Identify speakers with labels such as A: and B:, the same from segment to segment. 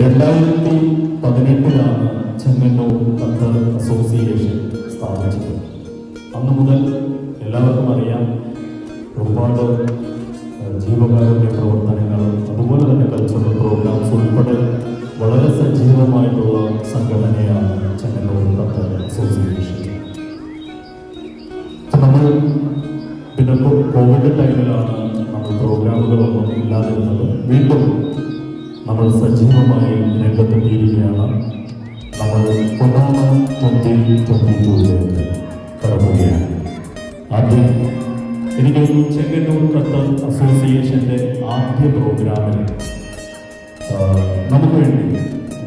A: രണ്ടായിരത്തി പതിനെട്ടിലാണ് Chengannur Qatar association സ്ഥാപിച്ചത്. അന്ന് മുതൽ എല്ലാവർക്കും അറിയാം ഒരുപാട് ജീവകാരുണ്യ പ്രവർത്തനങ്ങളും അതുപോലെ തന്നെ കൾച്ചറൽ പ്രോഗ്രാംസ് ഉൾപ്പെടെ വളരെ സജീവമായിട്ടുള്ള സംഘടനയാണ് ചെങ്ങന്നൂർ ഖത്തർ അസോസിയേഷൻ. നമ്മൾ പിന്നെ കോവിഡ് ടൈമിലാണ് നമ്മൾ പ്രോഗ്രാമുകളൊന്നും ഇല്ലാതിരുന്നത്. വീണ്ടും നമ്മൾ സജീവമായി രംഗത്തെത്തിയിരിക്കുകയാണ് നമ്മൾ ഒന്നാമത് തൊട്ടി ട്വന്റി ടൂവിലേക്ക് കടക്കുകയാണ് ആദ്യം എനിക്ക് ചെങ്ങന്നൂർ ഖത്തർ അസോസിയേഷന്റെ ആദ്യ പ്രോഗ്രാമിൽ നമുക്ക് വേണ്ടി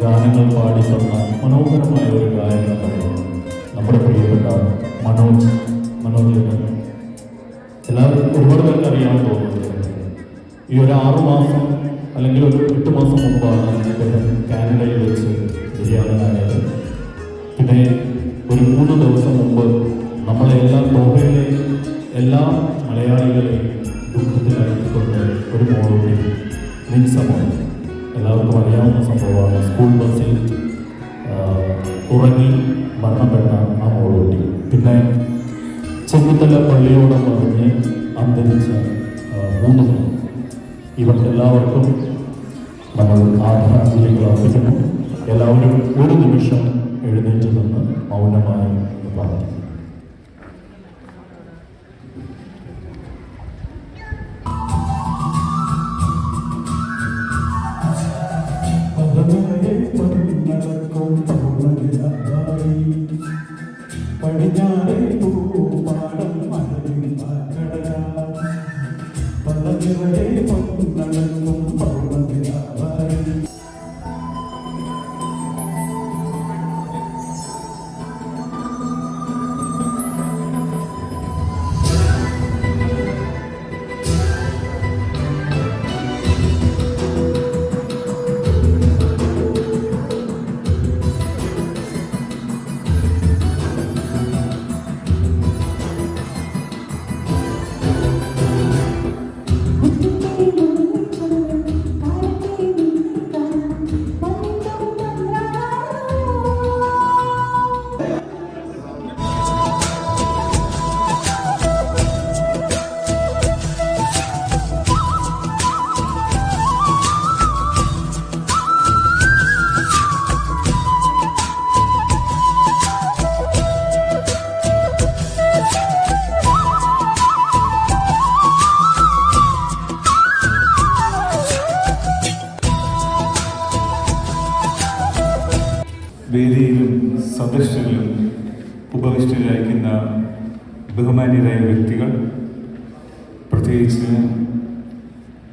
A: ഗാനങ്ങൾ പാടി തന്ന മനോഹരമായ ഒരു ഗായകനാണ് നമ്മുടെ പ്രിയപ്പെട്ട മനോജ് മനോജ്. എല്ലാവരും ഒരുപാട് പേർക്ക് അറിയാൻ തോന്നുന്നത് ഈ ഒരു ആറു മാസം അല്ലെങ്കിൽ ഒരു എട്ട് മാസം മുമ്പാണ് അദ്ദേഹം കാനഡയിൽ വെച്ച് നിര്യാതനായത് പിന്നെ ഒരു മൂന്ന് ദിവസം മുമ്പ് നമ്മളെ എല്ലാ ദോഹയിലെ എല്ലാ മലയാളികളെയും ദുഃഖത്തിലാക്കിക്കൊണ്ട് ഒരു മോളുടെ മിൻസമോ എല്ലാവർക്കും അറിയാവുന്ന സംഭവമാണ്. സ്കൂൾ ബസ്സിൽ ഉറങ്ങി മരണപ്പെട്ട ആ മോളൂട്ടി. പിന്നെ ചെന്നിത്തല പള്ളിയോടം പറഞ്ഞ് അന്തരിച്ച മൂന്ന് ഇവർക്കെല്ലാവർക്കും നമ്മൾ ആദരാഞ്ജലികൾ അർപ്പിക്കുന്നു. എല്ലാവരും ഒരു നിമിഷം എഴുന്നേറ്റ് നിന്ന് മൗനമായി പ്രാർത്ഥിക്കും.
B: പടിഞ്ഞാറേ പൊന്നടക്കും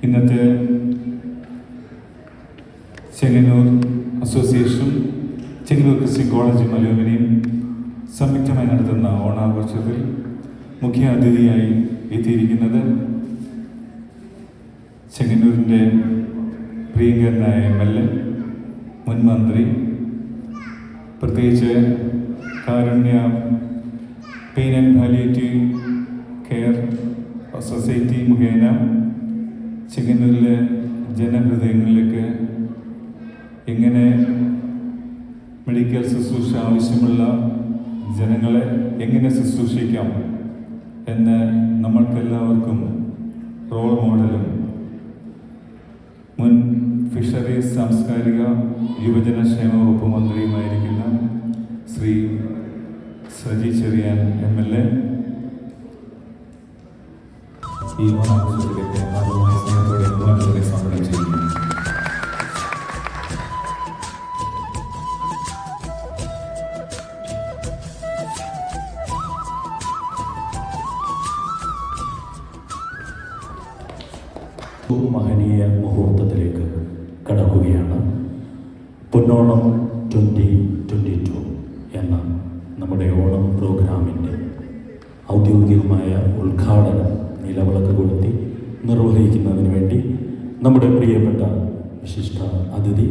C: ഇന്നത്തെ Chengannur association Chengannur Christian college മലയോമിനെയും സംയുക്തമായി നടത്തുന്ന ഓണാഘോഷത്തിൽ മുഖ്യ അതിഥിയായി എത്തിയിരിക്കുന്നത് ചെങ്ങന്നൂരിന്റെ പ്രിയങ്കരനായ എം എൽ എ മുൻ മന്ത്രി പ്രത്യേകിച്ച് Karunya pain and palliative care society മുഖേന ചെങ്ങന്നൂരിലെ ജനഹൃദയങ്ങളിലേക്ക് എങ്ങനെ മെഡിക്കൽ ശുശ്രൂഷ ആവശ്യമുള്ള ജനങ്ങളെ എങ്ങനെ ശുശ്രൂഷിക്കാം എന്ന് നമ്മൾക്കെല്ലാവർക്കും റോൾ മോഡലും മുൻ ഫിഷറീസ് സാംസ്കാരിക യുവജന ക്ഷേമ വകുപ്പ് മന്ത്രിയുമായിരിക്കുന്ന Shri Saji Cheriyan M L A ഈ ഓണാഘോഷത്തിലേക്ക് ആദ്യമായി സ്നേഹത്തോടെ സ്വാഗതം ചെയ്യുന്നു
A: മഹനീയ മുഹൂർത്തത്തിലേക്ക് കടക്കുകയാണ്. പൊന്നോണം ട്വന്റി ട്വന്റി ടു എന്ന നമ്മുടെ ഓണം പ്രോഗ്രാമിന്റെ ഔദ്യോഗികമായ ഉദ്ഘാടനം നിലവിളക്ക് കൊളുത്തി നിർവഹിക്കുന്നതിന് വേണ്ടി നമ്മുടെ പ്രിയപ്പെട്ട വിശിഷ്ട അതിഥി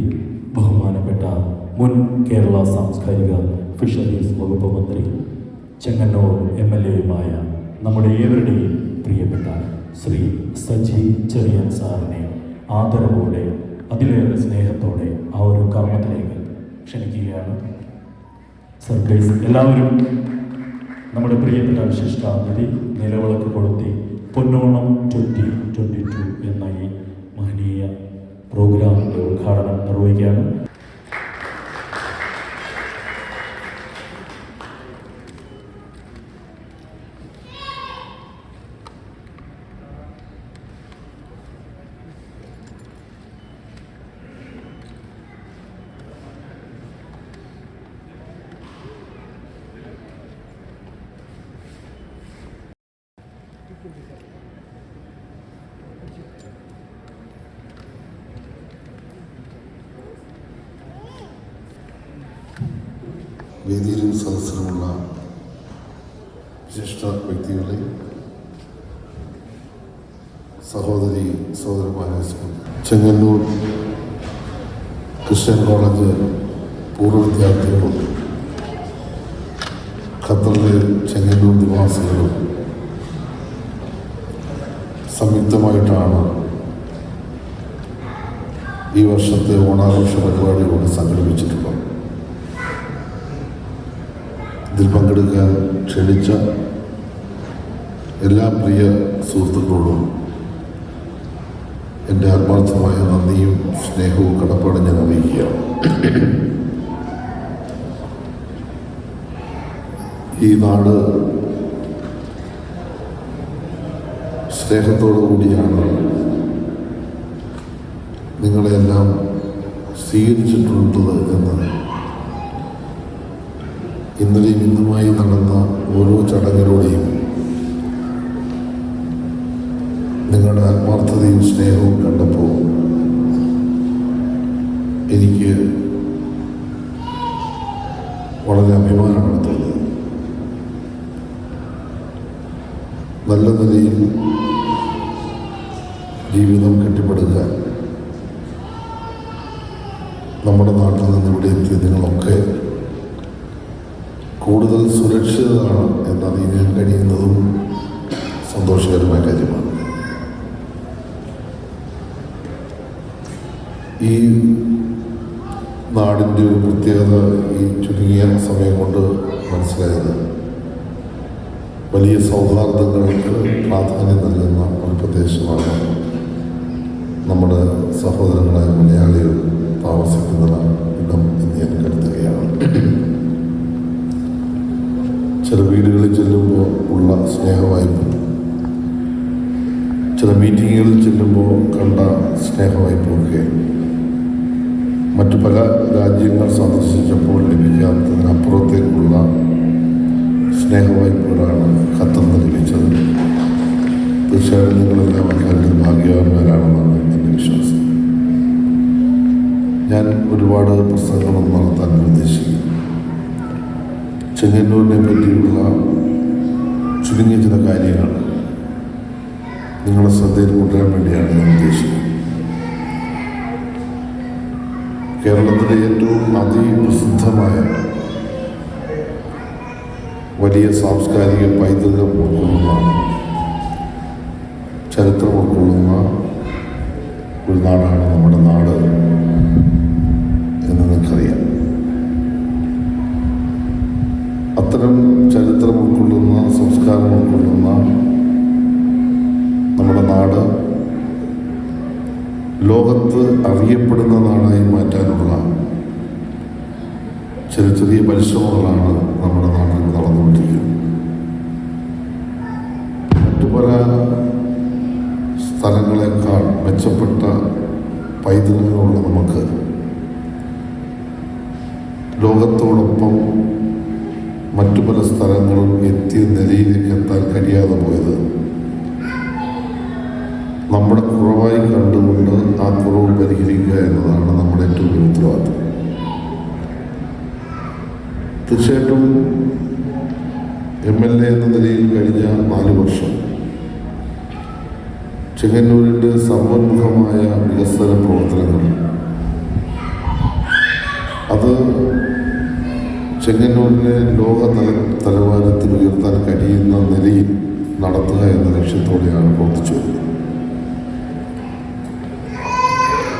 A: ബഹുമാനപ്പെട്ട മുൻ കേരള സാംസ്കാരിക ഫിഷറീസ് വകുപ്പ് മന്ത്രി ചെങ്ങന്നൂർ എം എൽ എയുമായ നമ്മുടെ ഏവരുടെയും പ്രിയപ്പെട്ട ശ്രീ സജി ചെറിയൻ സാറിനെ ആദരവോടെ അതിലേറെ സ്നേഹത്തോടെ ആ ഒരു കർമ്മത്തിലേക്ക് ക്ഷണിക്കുകയാണ്. സർപ്രൈസ് എല്ലാവരും നമ്മുടെ പ്രിയപ്പെട്ട വിശിഷ്ടാതിഥി നിലവിളക്ക് കൊളുത്തി പൊന്നോണം ട്വന്റി ട്വന്റി ടു എന്ന ഈ മഹനീയ പ്രോഗ്രാമിന്റെ ഉദ്ഘാടനം നിർവഹിക്കുകയാണ്.
D: വേദിയിലും സദസ്സിലുമുള്ള വിശിഷ്ട വ്യക്തികളെ സഹോദരി സഹോദരന്മാരെ ചെങ്ങന്നൂർ ക്രിസ്ത്യൻ കോളേജ് പൂർവ വിദ്യാർത്ഥികളും ഖത്തറിലെ ചെങ്ങന്നൂർ നിവാസികളും സംയുക്തമായിട്ടാണ് ഈ വർഷത്തെ ഓണാഘോഷ പരിപാടിയോട് സംഘടിപ്പിച്ചിട്ടുള്ളത്. ഇതിൽ പങ്കെടുക്കാൻ ക്ഷണിച്ച എല്ലാ പ്രിയ സുഹൃത്തുക്കളോടും എന്റെ ആത്മാർത്ഥമായ നന്ദിയും സ്നേഹവും കടപ്പാടും ഞാൻ അറിയിക്കുകയാണ്. ഈ നാട് സ്നേഹത്തോടു കൂടിയാണ് നിങ്ങളെല്ലാം സ്വീകരിച്ചിട്ടുള്ളത് എന്ന് ഇന്നലെയും ഇന്നുമായി നടന്ന ഓരോ ചടങ്ങിലൂടെയും നിങ്ങളുടെ ആത്മാർത്ഥതയും സ്നേഹവും കണ്ടപ്പോൾ എനിക്ക് വളരെ അഭിമാനമാണ് തോന്നിയത് നല്ല നിലയിൽ ജീവിതം കെട്ടിപ്പടുക നമ്മുടെ നാട്ടിൽ നിന്ന് ഇവിടെ എത്തിയ നിങ്ങളൊക്കെ കൂടുതൽ സുരക്ഷിതമാണ് എന്നറിയാൻ കഴിയുന്നതും സന്തോഷകരമായ കാര്യമാണ്. ഈ നാടിന്റെ ഒരു പ്രത്യേകത ഈ ചുരുങ്ങിയ സമയം കൊണ്ട് മനസ്സിലായത് വലിയ സൗഹാർദ്ദങ്ങൾക്ക് പ്രാധാന്യം നൽകുന്ന ഒരു പ്രദേശമാണ് നമ്മുടെ സഹോദരങ്ങളായ മലയാളികൾ താമസിക്കുന്ന ഇടം എന്ന് ഞാൻ കരുതുകയാണ്. ചില വീടുകളിൽ ചെല്ലുമ്പോൾ ഉള്ള സ്നേഹവായ്പ. ചില മീറ്റിങ്ങുകളിൽ ചെല്ലുമ്പോൾ കണ്ട സ്നേഹവായ്പൊക്കെ മറ്റു പല രാജ്യങ്ങൾ സന്ദർശിച്ചപ്പോൾ ലഭിക്കാത്തതിനപ്പുറത്തേക്കുള്ള സ്നേഹവായ്പകളാണ് ഖത്തറിന് ലഭിച്ചത്. തീർച്ചയായിട്ടും നിങ്ങളെല്ലാം അക്കാര്യത്തിൽ ഭാഗ്യവാന്മാരാണെന്നാണ് എന്റെ വിശ്വാസം. ഞാൻ ഒരുപാട് പ്രസംഗങ്ങൾ നടത്താൻ ഉദ്ദേശിക്കുന്നു. ചെങ്ങന്നൂരിനെ പറ്റിയുള്ള ചുരുങ്ങിയ ചില കാര്യങ്ങൾ നിങ്ങളുടെ ശ്രദ്ധയിൽ കൊണ്ടുവരാൻ വേണ്ടിയാണ് ഞാൻ ഉദ്ദേശിക്കുന്നത്. കേരളത്തിലെ ഏറ്റവും അതിപ്രസിദ്ധമായ വലിയ സാംസ്കാരിക പൈതൃകം ഉൾക്കൊള്ളുന്ന ചരിത്രം ഉൾക്കൊള്ളുന്ന ഒരു നാടാണ് നമ്മുടെ നാട് എന്ന് നിങ്ങൾക്കറിയാം അത്തരം ചരിത്രം ഉൾക്കൊള്ളുന്ന സംസ്കാരം ഉൾക്കൊള്ളുന്ന നമ്മുടെ നാട് ലോകത്ത് അറിയപ്പെടുന്ന നാടായി മാറ്റാനുള്ള ചെറിയ ചെറിയ പരിശ്രമങ്ങളാണ് നമ്മുടെ നാട്ടിൽ നടന്നുകൊണ്ടിരിക്കുന്നത്. മറ്റു പല സ്ഥലങ്ങളെക്കാൾ മെച്ചപ്പെട്ട പൈതൃകങ്ങളുള്ള നമുക്ക് ലോകത്തോടൊപ്പം മറ്റു പല സ്ഥലങ്ങളും എത്തിയ നിലയിലേക്ക് എത്താൻ കഴിയാതെ പോയത്. നമ്മുടെ കുറവായി കണ്ടുകൊണ്ട് ആ കുറവ് പരിഹരിക്കുക എന്നതാണ് നമ്മുടെ ഏറ്റവും വലിയ ഉത്തരവാദിത്വം തീർച്ചയായിട്ടും എം എൽ എ എന്ന നിലയിൽ കഴിഞ്ഞ നാല് വർഷം ചെങ്ങന്നൂരിന്റെ സമന്മുഖമായ വികസന പ്രവർത്തനങ്ങൾ അത് ചെങ്ങന്നൂരിനെ ലോക തല തലവാരത്തിൽ ഉയർത്താൻ കഴിയുന്ന നിലയിൽ നടത്തുക എന്ന ലക്ഷ്യത്തോടെയാണ് പ്രവർത്തിച്ചു വരുന്നത്.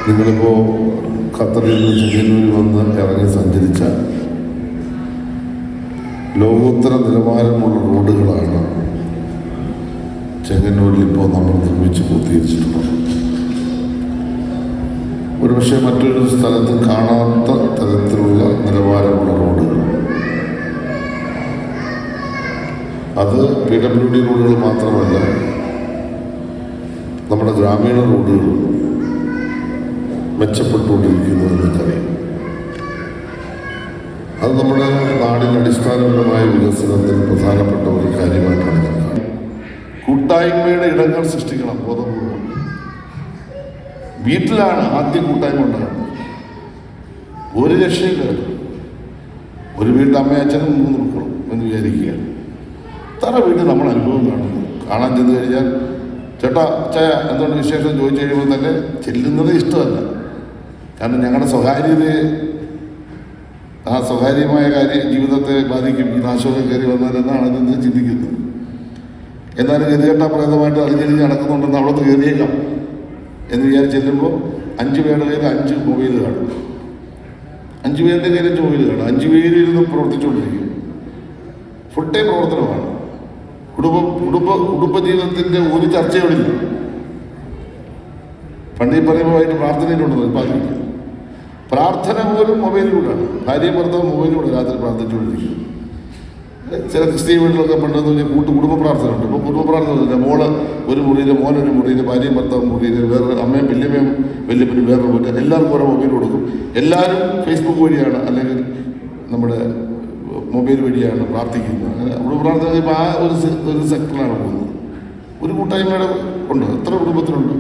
D: നിങ്ങളിപ്പോൾ ഖത്തറിൽ നിന്ന് ചെങ്ങന്നൂരിൽ വന്ന് ഇറങ്ങി സഞ്ചരിച്ച ലോകോത്തര നിലവാരമുള്ള റോഡുകളാണ് ചെങ്ങന്നൂരിൽ ഇപ്പോൾ നമ്മൾ നിർമ്മിച്ച് പൂർത്തീകരിച്ചിട്ടുള്ളത്. ഒരുപക്ഷെ മറ്റൊരു സ്ഥലത്ത് കാണാത്ത തരത്തിലുള്ള നിലവാരമുള്ള റോഡുകൾ അത് പി ഡബ്ല്യു ഡി റോഡുകൾ മാത്രമല്ല നമ്മുടെ ഗ്രാമീണ റോഡുകൾ മെച്ചപ്പെട്ടുകൊണ്ടിരിക്കുന്നു എന്ന് നമുക്കറിയാം അത് നമ്മുടെ നാടിന്റെ അടിസ്ഥാനപരമായ വികസനത്തിൽ പ്രധാനപ്പെട്ട ഒരു കാര്യമായിട്ടാണ് ഞാൻ കൂട്ടായ്മയുടെ ഇടങ്ങൾ സൃഷ്ടിക്കണം ബോധപൂർവം വീട്ടിലാണ് ആദ്യം കൂട്ടായ്മ ഉണ്ടാകുന്നത്. ഒരു രക്ഷയില്ല ഒരു വീട്ടിൽ അമ്മയച്ഛനും മൂന്ന് മക്കളും എന്ന് വിചാരിക്കുകയാണ്. തറ വീട്ടിൽ നമ്മൾ അനുഭവം കാണുന്നു കാണാൻ ചെന്ന് കഴിഞ്ഞാൽ ചേട്ടാ ചായ എന്തുകൊണ്ട് വിശേഷം ചോദിച്ചു കഴിയുമ്പോൾ തന്നെ ചെല്ലുന്നത് ഇഷ്ടമല്ല. കാരണം ഞങ്ങളുടെ സ്വകാര്യതയെ ആ സ്വകാര്യമായ കാര്യ ജീവിതത്തെ ബാധിക്കും. ഈ നാശമൊക്കെ കയറി വന്നാൽ എന്നാണ് അതിന് ചിന്തിക്കുന്നത്. എന്നാലും ഗതികെട്ടാ പ്രേതമായിട്ട് അറിഞ്ഞിരിഞ്ഞ് നടക്കുന്നുണ്ടെന്ന് അവിടെ കയറിയേക്കാം എന്ന് വിചാരിച്ച് ചെല്ലുമ്പോൾ അഞ്ച് പേരുടെ കയ്യിൽ അഞ്ച് മൊബൈൽ കാണും. അഞ്ച് പേരുടെ കയ്യിൽ അഞ്ച് മൊബൈൽ കാണും. അഞ്ച് പേരിൽ നിന്ന് പ്രവർത്തിച്ചുകൊണ്ടിരിക്കും. ഫുൾ ടൈം പ്രവർത്തനമാണ്. കുടുംബ കുടുംബ കുടുംബജീവിതത്തിന്റെ ഒരു ചർച്ചയോടില്ല പണ്ട് ഈ പറയുമ്പോഴായിട്ട് പ്രാർത്ഥനയിലുണ്ട് ഇപ്പം പ്രാർത്ഥന പോലും മൊബൈലിലൂടെയാണ്. ഭാര്യ ഭർത്താവ് മൊബൈലിലൂടെ രാത്രി പ്രാർത്ഥിച്ചുകൊണ്ടിരിക്കും ചില ക്രിസ്തീയ വീട്ടിലൊക്കെ പണ്ടെന്ന് പറഞ്ഞാൽ കൂട്ട് കുടുംബ പ്രാർത്ഥന ഉണ്ട് ഇപ്പോൾ കുടുംബ പ്രാർത്ഥന ഇല്ല മോൾ ഒരു മുറിയിൽ മോനൊരു മുറിയിൽ ഭാര്യയും ഭർത്താവ് മുറിയിൽ വേറെ അമ്മയും വല്യമ്മയും വല്യപ്പനും വേറൊരു മുറിയിൽ എല്ലാവർക്കും ഓരോ മൊബൈൽ കൊടുക്കും. എല്ലാവരും ഫേസ്ബുക്ക് വഴിയാണ് അല്ലെങ്കിൽ നമ്മുടെ മൊബൈൽ വഴിയാണ് പ്രാർത്ഥിക്കുന്നത്. കുടുംബ പ്രാർത്ഥന ഇപ്പോൾ ആ ഒരു ഒരു സെക്ടറിലാണ് പോകുന്നത്. ഒരു കൂട്ടായ്മയുടെ ഉണ്ട്. എത്ര കുടുംബത്തിലുണ്ട്?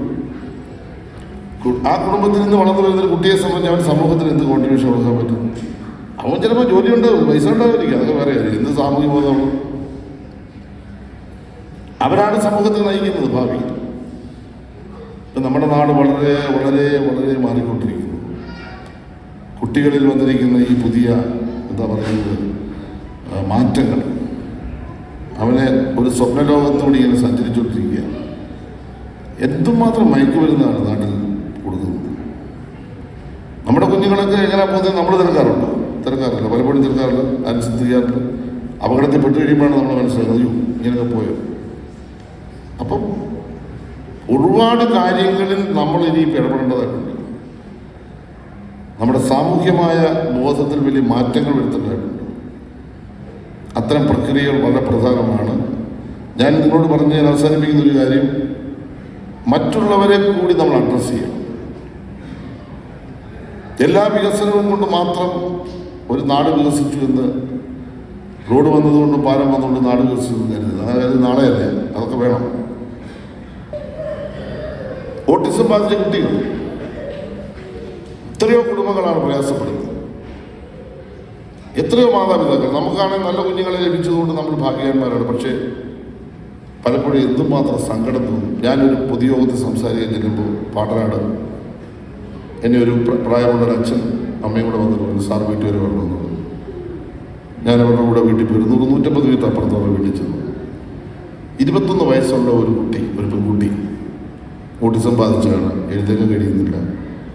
D: ആ കുടുംബത്തിൽ നിന്ന് വളർന്നു വരുന്ന ഒരു കുട്ടിയെ സംബന്ധിച്ച് അവൻ സമൂഹത്തിന് എന്ത് കോൺട്രിബ്യൂഷൻ കൊടുക്കാൻ പറ്റും? അവൻ ചിലപ്പോൾ ജോലി ഉണ്ടാവും പൈസ ഉണ്ടാവുമായിരിക്കും അതൊക്കെ വേറെ കാര്യം എന്ത് സാമൂഹിക ബോധമാണ്? അവരാണ് സമൂഹത്തെ നയിക്കുന്നത് ഭാവി. ഇപ്പം നമ്മുടെ നാട് വളരെ വളരെ വളരെ മാറിക്കൊണ്ടിരിക്കുന്നു. കുട്ടികളിൽ വന്നിരിക്കുന്ന ഈ പുതിയ എന്താ പറയുന്നത് മാറ്റങ്ങൾ. അവനെ ഒരു സ്വപ്നലോകത്തോടെ ഇങ്ങനെ സഞ്ചരിച്ചുകൊണ്ടിരിക്കുകയാണ് എന്തുമാത്രം മയക്കുമരുന്നാണ് നാട്ടിൽ കൊടുക്കുന്നത്? നമ്മുടെ കുഞ്ഞുങ്ങളൊക്കെ എങ്ങനെ പോകുന്നത്? നമ്മൾ തിരക്കാറുണ്ട്? തിരക്കാറില്ല. പലപ്പോഴും തിരക്കാറില്ല. അനുസരിച്ച് ചെയ്യാറില്ല അപകടത്തിൽ പെട്ട് കഴിയുമ്പോഴാണ് നമ്മൾ മനസ്സിലാക്കുന്നത് അയ്യോ ഇങ്ങനെയൊക്കെ പോയോ? അപ്പം ഒരുപാട് കാര്യങ്ങളിൽ നമ്മൾ ഇനി ഇടപെടേണ്ടതായിട്ടുണ്ട്. നമ്മുടെ സാമൂഹ്യമായ ബോധത്തിൽ വലിയ മാറ്റങ്ങൾ വരുത്തേണ്ടതായിട്ടുണ്ട്. അത്തരം പ്രക്രിയകൾ വളരെ പ്രധാനമാണ്. ഞാൻ നിങ്ങളോട് പറഞ്ഞ് ഞാൻ അവസാനിപ്പിക്കുന്ന ഒരു കാര്യം. മറ്റുള്ളവരെ കൂടി നമ്മൾ അഡ്രസ്സ് ചെയ്യണം. എല്ലാ വികസനവും കൊണ്ട് മാത്രം ഒരു നാട് വികസിച്ചു എന്ന് റോഡ് വന്നതുകൊണ്ട് പാലം വന്നതുകൊണ്ട് നാട് വികസിച്ചു എന്ന് കരുതുന്നത് അതായത് നാളെയല്ലേ? അതൊക്കെ വേണം. ഓട്ടിസം ബാധിച്ച കുട്ടികൾ. എത്രയോ കുടുംബങ്ങളാണ് പ്രയാസപ്പെടുന്നത്. എത്രയോ മാതാപിതാക്കൾ നമുക്കാണെങ്കിൽ നല്ല കുഞ്ഞുങ്ങളെ ലഭിച്ചതുകൊണ്ട് നമ്മൾ ഭാഗ്യവാന്മാരാണ്. പക്ഷേ പലപ്പോഴും എന്തുമാത്രം സങ്കടം തോന്നും. ഞാനൊരു പൊതുയോഗത്തിൽ സംസാരിക്കാൻ ചെല്ലുമ്പോൾ പാട്ടനാട് എന്നെ ഒരു പ്ര- പ്രായമുള്ള ഒരു അച്ഛൻ അമ്മയും കൂടെ വന്നിട്ട് പറഞ്ഞു സാർ വീട്ടിൽ വരെ വരണമെന്ന് പറഞ്ഞു. ഞാൻ അവരുടെ കൂടെ വീട്ടിൽ പോയി നൂറ് നൂറ്റമ്പത് വീട്ട് അപ്പുറത്തോടെ വീട്ടിൽ ചെന്നു. ഇരുപത്തൊന്ന് വയസ്സുള്ള ഒരു കുട്ടി ഒരു പെൺകുട്ടി ഓട്ടിസം ബാധിച്ചാണ് എഴുതേക്കാൻ കഴിയുന്നില്ല.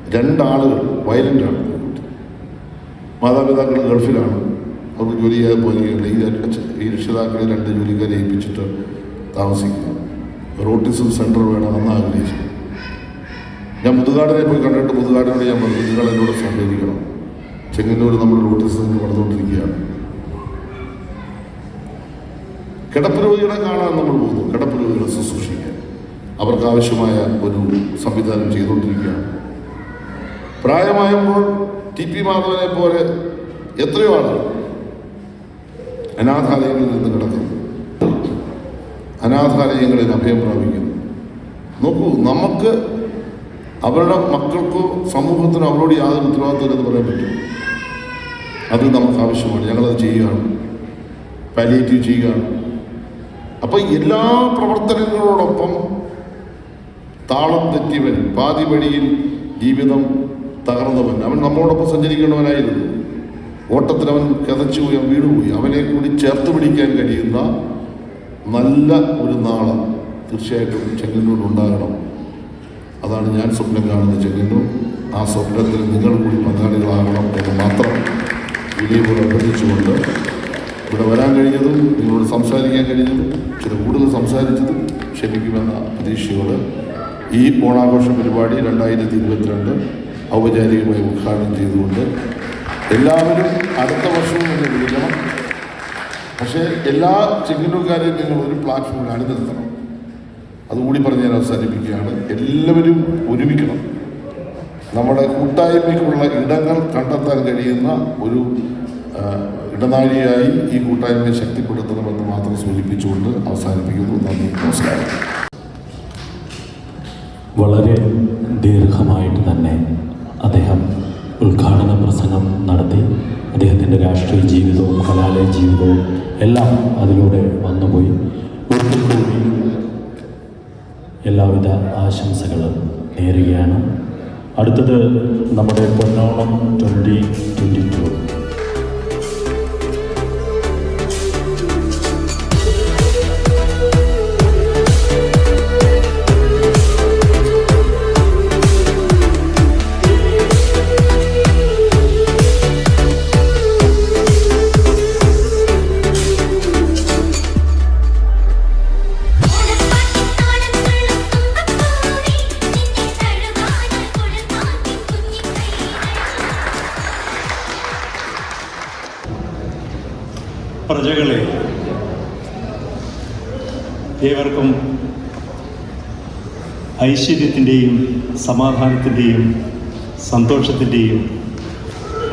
D: രണ്ടാളുകൾ വയലന്റാണ് മാതാപിതാക്കൾ ഗൾഫിലാണ്. അവർക്ക് ജോലി ചെയ്യാതെ പോലെയുള്ള ഈ ഈ രക്ഷിതാക്കളെ രണ്ട് ജോലിക്കാരെ ഏൽപ്പിച്ചിട്ട് താമസിക്കുന്നു. റോട്ടിസം സെന്റർ വേണം എന്ന് ആഗ്രഹിച്ചു. ഞാൻ മുതുകാടിനെ പോയി കണ്ടിട്ട് മുതുകാടിനോട് ഞാൻ പറഞ്ഞു നിങ്ങൾ എന്നോട് സഹകരിക്കണം. ചെങ്ങന്നൂർ നമ്മൾ റോട്ടിസം സെന്റർ നടന്നുകൊണ്ടിരിക്കുകയാണ് കിടപ്പ് രോഗികളെ കാണാൻ നമ്മൾ പോകുന്നു. കിടപ്പ് രോഗികളെ ശുശ്രൂഷിക്കാൻ. അവർക്ക് ആവശ്യമായ ഒരു സംവിധാനം ചെയ്തുകൊണ്ടിരിക്കുകയാണ്. പ്രായമായപ്പോൾ ടി പി മാധവനെ പോലെ എത്രയോ ആളുകൾ അനാഥാലയങ്ങളിൽ നിന്ന് കിടക്കുന്നു. അനാഥാലയങ്ങളിൽ അഭയം പ്രാപിക്കുന്നു. നോക്കൂ നമുക്ക് അവരുടെ മക്കൾക്കോ സമൂഹത്തിനോ അവരോട് യാതൊരു ഉത്തരവാദിത്വം പറയാൻ പറ്റും. അത് നമുക്ക് ആവശ്യമാണ്. ഞങ്ങളത് ചെയ്യുകയാണ്. പാലിയേറ്റീവ് ചെയ്യുകയാണ്. അപ്പോൾ എല്ലാ പ്രവർത്തനങ്ങളോടൊപ്പം താളം തെറ്റിവൻ പാതിവഴിയിൽ ജീവിതം തകർന്നവൻ അവൻ നമ്മളോടൊപ്പം സഞ്ചരിക്കേണ്ടവനായിരുന്നു. ഓട്ടത്തിൽ അവൻ കിതച്ചുപോയി അവൻ വീണുപോയി അവനെ കൂടി ചേർത്ത് പിടിക്കാൻ കഴിയുന്ന നല്ല ഒരു നാൾ തീർച്ചയായിട്ടും ചെങ്ങന്നൂർ ഉണ്ടാകണം. അതാണ് ഞാൻ സ്വപ്നം കാണുന്നത് ചെങ്ങന്നൂർ ആ സ്വപ്നത്തിൽ നിങ്ങൾ കൂടി പങ്കാളികളാകണം എന്ന് മാത്രം വിനയപൂർവം അഭ്യർത്ഥിച്ചുകൊണ്ട് ഇവിടെ വരാൻ കഴിഞ്ഞതും നിങ്ങളോട് സംസാരിക്കാൻ കഴിഞ്ഞതും ചില കൂടുതൽ സംസാരിച്ചതും ക്ഷമിക്കുമെന്ന പ്രതീക്ഷയോട് ഈ ഓണാഘോഷ പരിപാടി രണ്ടായിരത്തി ഇരുപത്തിരണ്ട് ഔപചാരികമായി ഉദ്ഘാടനം ചെയ്തുകൊണ്ട് എല്ലാവരും അടുത്ത വർഷവും എന്നെ വിളിക്കണം. പക്ഷേ എല്ലാ ചെങ്ങന്നൂർക്കാരെയും നിങ്ങൾ ഒരു പ്ലാറ്റ്ഫോമിൽ അണിനിർത്തണം അതുകൂടി പറഞ്ഞ് ഞാൻ അവസാനിപ്പിക്കുകയാണ്. എല്ലാവരും ഒരുമിക്കണം. നമ്മുടെ കൂട്ടായ്മയ്ക്കുള്ള ഇടങ്ങൾ കണ്ടെത്താൻ കഴിയുന്ന ഒരു ഇടനാഴിയായി ഈ കൂട്ടായ്മയെ ശക്തിപ്പെടുത്തണമെന്ന് മാത്രം സൂചിപ്പിച്ചുകൊണ്ട് അവസാനിപ്പിക്കുന്നു. നന്ദി നമസ്കാരം.
A: വളരെ ദീർഘമായിട്ട് തന്നെ അദ്ദേഹം ഉദ്ഘാടന പ്രസംഗം നടത്തി. അദ്ദേഹത്തിന്റെ രാഷ്ട്രീയ ജീവിതവും കലാലയ ജീവിതവും എല്ലാം അതിലൂടെ വന്നുപോയി. എല്ലാവിധ ആശംസകളും നേരുകയാണ്. അടുത്തത് നമ്മുടെ പൊന്നോണം ട്വന്റി ട്വന്റി ടു
E: ഏവർക്കും ഐശ്വര്യത്തിന്റെയും സമാധാനത്തിന്റെയും സന്തോഷത്തിന്റെയും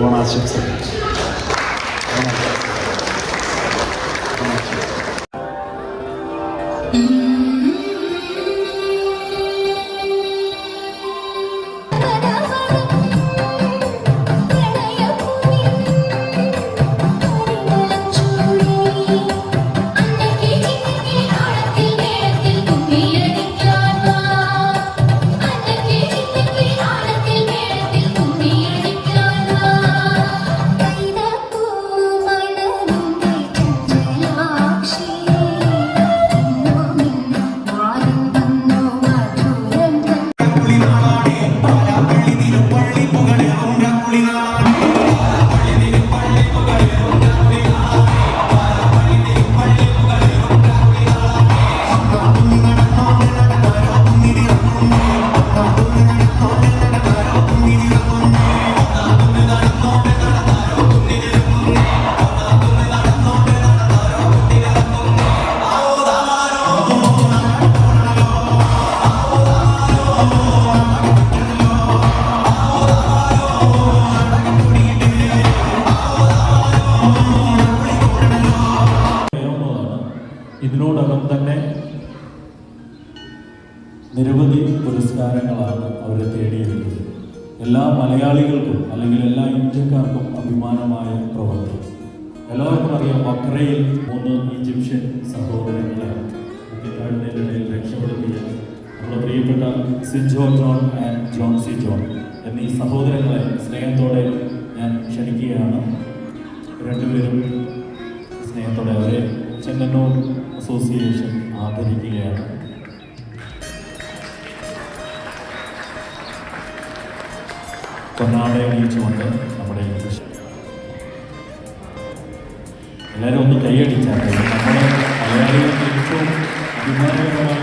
E: ഓണാശംസകൾ.
A: ഇതിനോടകം തന്നെ നിരവധി പുരസ്കാരങ്ങളാണ് അവരെ തേടിയെടുത്തത്. എല്ലാ മലയാളികൾക്കും അല്ലെങ്കിൽ എല്ലാ ഇന്ത്യക്കാർക്കും അഭിമാനമായ പ്രവർത്തനം. എല്ലാവർക്കും അറിയാം വക്രയിൽ മൂന്ന് ഈജിപ്ഷ്യൻ സഹോദരങ്ങളെ രക്ഷപ്പെടുത്തിയ നമ്മുടെ പ്രിയപ്പെട്ട Sijo John and John C John എന്നീ സഹോദരങ്ങളെ സ്നേഹത്തോടെ ഞാൻ ക്ഷണിക്കുകയാണ്. രണ്ടുപേരും സ്നേഹത്തോടെ അവരെ ചെങ്ങന്നൂർ അസോസിയേഷൻ ആദരിക്കുകയാണ് പൊന്നാട അണിയിച്ചുകൊണ്ട് നമ്മുടെ എല്ലാവരും ഒന്ന് കൈയടിച്ചാൽ. നമ്മുടെ മലയാളികൾക്ക് ഏറ്റവും അഭിമാനകരമായ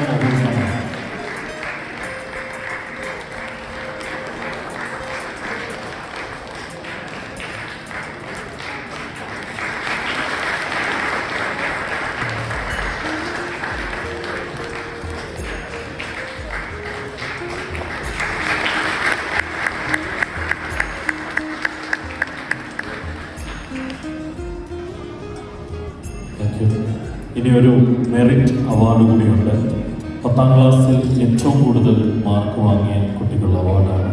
A: താങ്ക് യു ഇനി ഒരു മെറിറ്റ് അവാർഡ് കൂടിയുണ്ട്. പത്താം ക്ലാസ്സിൽ ഏറ്റവും കൂടുതൽ മാർക്ക് വാങ്ങിയ കുട്ടികളുടെ അവാർഡാണ്